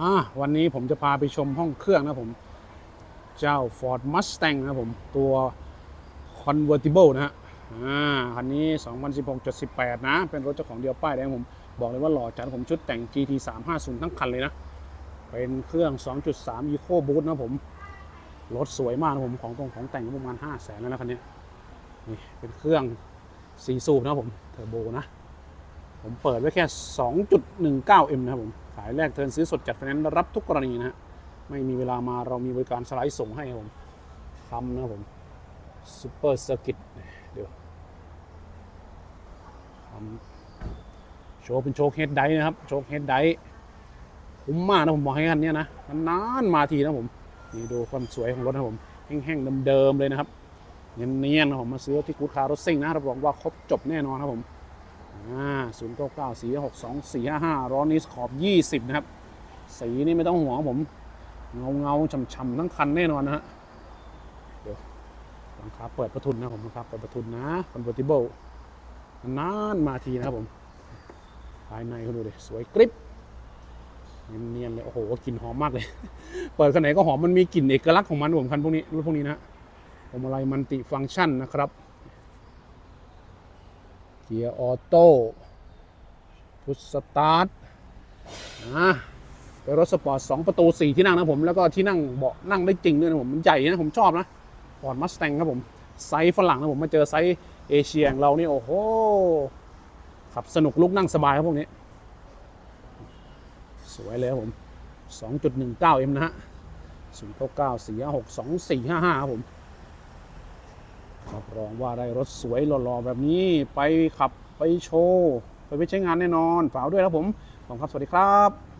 อ่าวันนี้ผมจะพาไปชมห้องเครื่องนะผม เจ้า Ford Mustang นะผม ตัว Convertible นะฮะอ่าคันนี้ 2016 78นะ เป็นรถเจ้าของเดียวป้ายแดงผม บอกเลยว่าหล่อจัดผมชุดแต่ง GT 350ทั้งคันเลยนะ เป็นเครื่อง 2.3 Eco Boost นะผม รถสวยมากนะผม ของตรงของแต่งประมาณ 5 0 0แสนแล้วนะคันนี้ นี่ เป็นเครื่อง4สูบนะผม เทอร์โบนะ ผมเปิดไว้แค่ 2.19M นะครับผมขายแรกเทินซื้อสดจัดไฟแนนซ์รับทุกกรณีนะฮะไม่มีเวลามาเรามีบริการสไลด์ส่งให้ครับผมทำนะครับผมซูเปอร์เซอร์กิตเดี๋ยวทำโชว์เป็นโชว์เฮดไดนะครับ โชว์เฮดไดคุ้มมากนะผมบอกให้คันนี้นะนานมาทีนะผมนี่ดูความสวยของรถนะผมแห้งๆเดิมๆเลยนะครับเนียนๆนะผมมาซื้อที่กู๊ดคาร์รถซิ่งนะรับรองว่าครบจบแน่นอนครับผม ศูนย์เก้าเก้าสี่หกสองสี่ห้าห้าร้อนนี้ขอบยี่สิบนะครับ สีนี่ไม่ต้องห่วงครับผมเงาเงาๆฉ่ำๆทั้งคันแน่นอนนะฮะเดี๋ยวหลังคาเปิดประทุนนะผมหลังคาเปิดประทุนนะ convertible นานมาทีนะครับผม ภายในคุณดูดิสวยกริบเนียนๆเลยโอ้โหกลิ่นหอมมากเลย เปิดคันไหนก็หอมมันมีกลิ่นเอกลักษณ์ของมันผมคันพวกนี้รถพวกนี้นะผมอะไรมันติฟังก์ชันนะครับ เกียร์ออโต้พุชสตาร์ทนะเป็นรถสปอร์ต2ประตู4ที่นั่งนะผม แล้วก็ที่นั่งเบาะนั่งได้จริงด้วยนะผมมันใหญ่นะผมชอบนะฟอร์ดมัสแตงครับผม ไซส์ฝรั่งนะผมมาเจอไซส์เอเชียของเรานี่ โอ้โห ขับสนุกลุกนั่งสบายครับพวกนี้ สวยเลยครับผม 2.19M นะฮะ099 4 6 2455ครับผม รับรองว่าได้รถสวยหล่อๆแบบนี้ไปขับไปโชว์ ไปไปใช้งานแน่นอนฝากด้วยครับผมขอบคุณครับ สวัสดีครับ